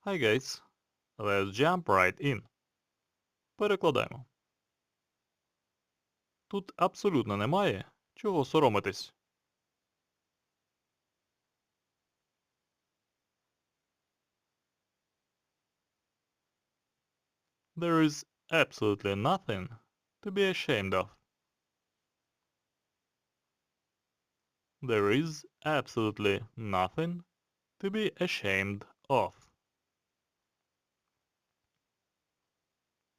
Hi guys. Let's jump right in. Перекладаємо. Тут абсолютно немає чого соромитись. There is absolutely nothing to be ashamed of. There is absolutely nothing to be ashamed of.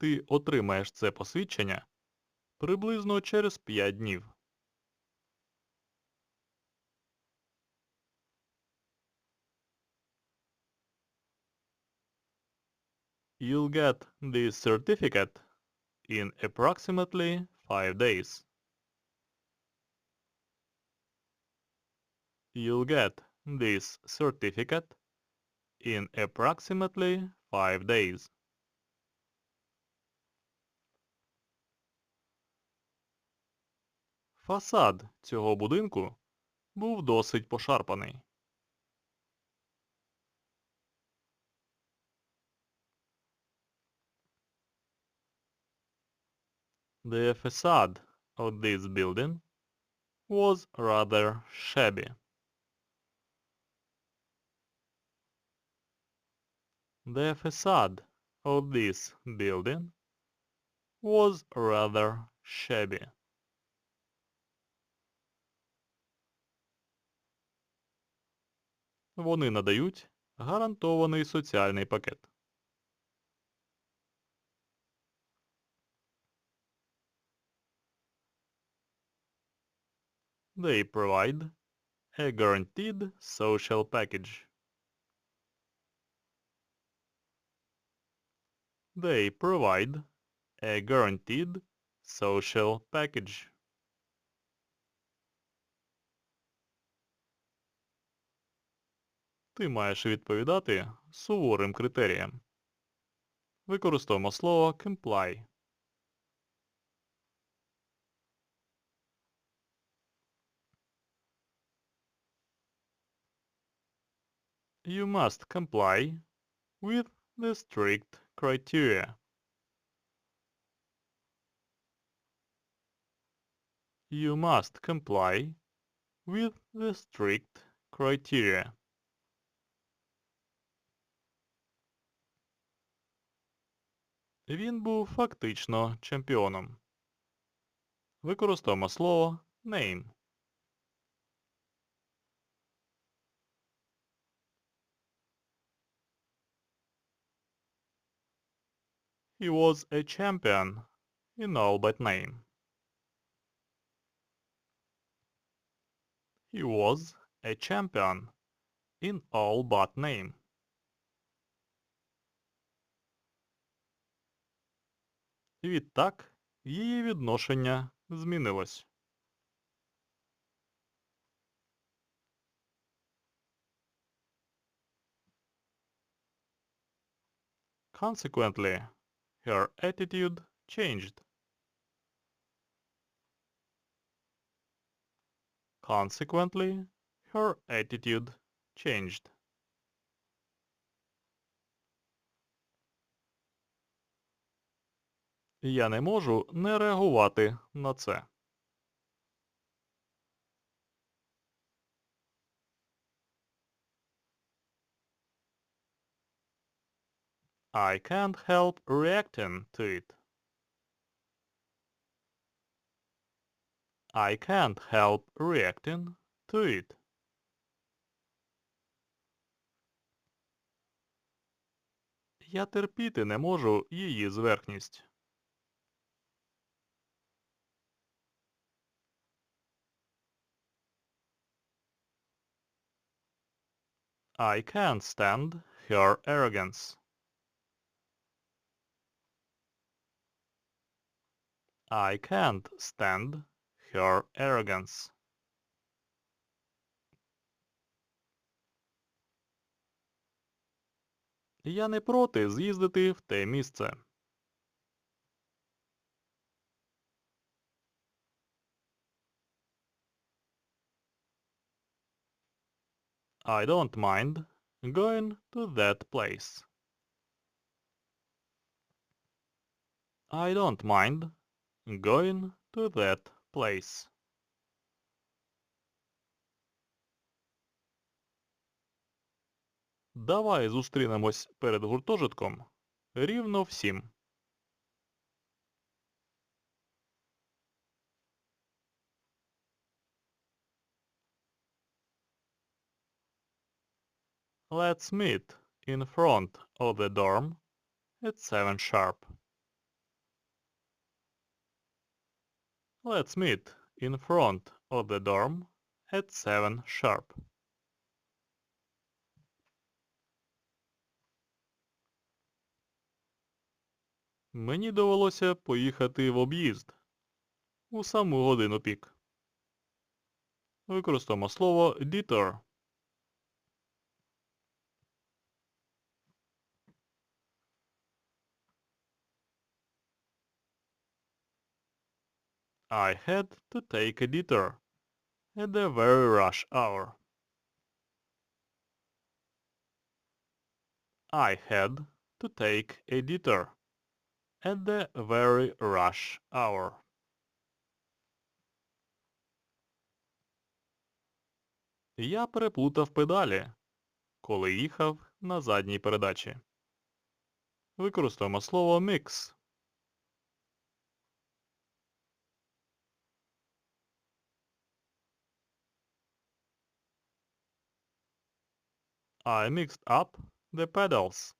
Ти отримаєш це посвідчення приблизно через 5 днів. You'll get this certificate in approximately 5 days. You'll get this certificate in approximately 5 days. Фасад цього будинку був досить пошарпаний. The facade of this building was rather shabby. The facade of this building was rather shabby. Вони надають гарантований соціальний пакет. They provide a guaranteed social package. They provide a guaranteed social package. Ти маєш відповідати суворим критеріям. Використовуємо слово comply. You must comply with the strict criteria. You must comply with the strict criteria. Він був фактично чемпіоном. Використовуємо слово name. He was a champion in all but name. He was a champion in all but name. Відтак, її відношення змінилось. Consequently, her attitude changed. Consequently, her attitude changed. Я не можу не реагувати на це. I can't help reacting to it. I can't help reacting to it. Я терпіти не можу її зверхність. I can't stand her arrogance. I can't stand her arrogance. Я не проти з'їздити в те місце. I don't mind going to that place. I don't mind going to that place. Давай зустрінемось перед гуртожитком рівно в сім. Let's meet in front of the dorm at seven sharp. Let's meet in front of the dorm at seven sharp. Мені довелося поїхати в об'їзд у саму годину пік. Використаємо слово detour. I had to take a detour at the very rush hour. I had to take a detour at the very rush hour. Я переплутав педалі, коли їхав на задній передачі. Використаємо слово mix. I mixed up the pedals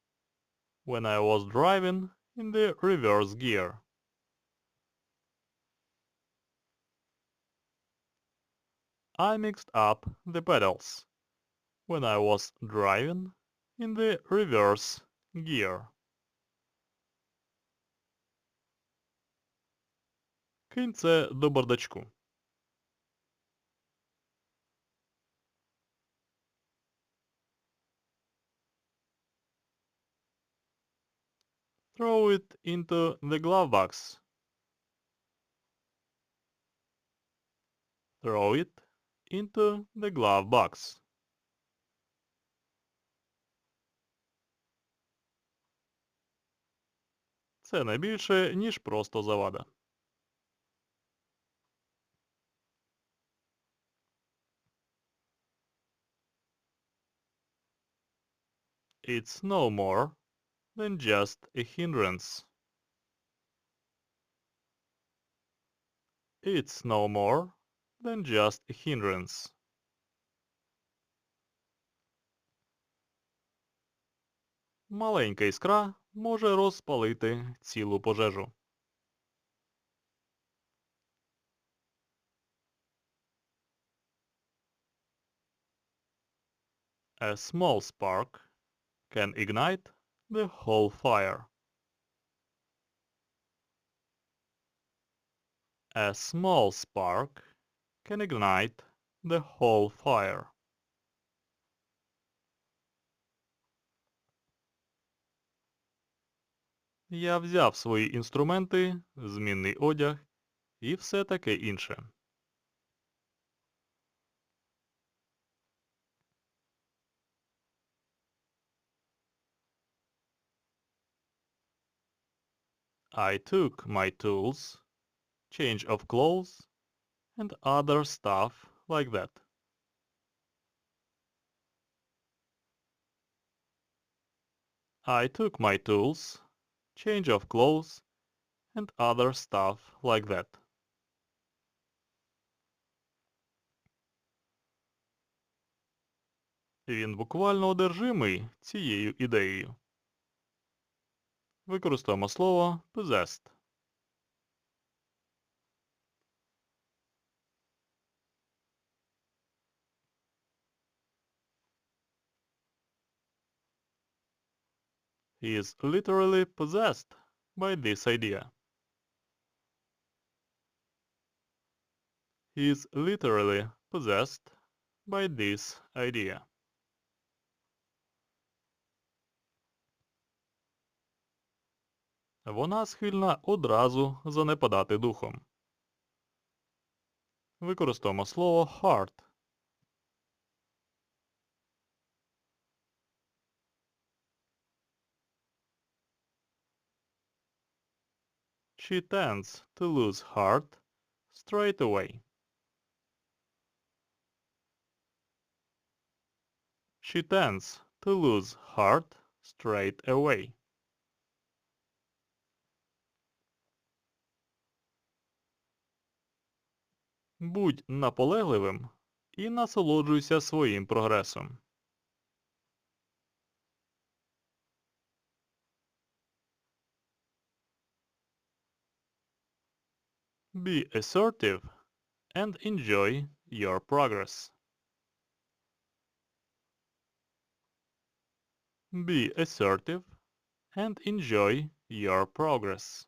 when I was driving in the reverse gear. I mixed up the pedals when I was driving in the reverse gear. Кинь це до бардачку. It into the glove box. Throw it into the glove box. Це не більше, ніж просто завада. It's no more than just a hindrance. It's no more than just a hindrance. Маленька іскра може розпалити цілу пожежу. A small spark can ignite the whole fire. A small spark can ignite the whole fire. Я взяв свої інструменти, змінний одяг і все таке інше. I took my tools, change of clothes, and other stuff like that. I took my tools, change of clothes, and other stuff like that. Він буквально одержимий цією ідеєю. Використаємо слово possessed. He is literally possessed by this idea. He is literally possessed by this idea. Вона схильна одразу занепадати духом. Використаємо слово heart. She tends to lose heart straight away. She tends to lose heart straight away. Будь наполегливим і насолоджуйся своїм прогресом. Be assertive and enjoy your progress. Be assertive and enjoy your progress.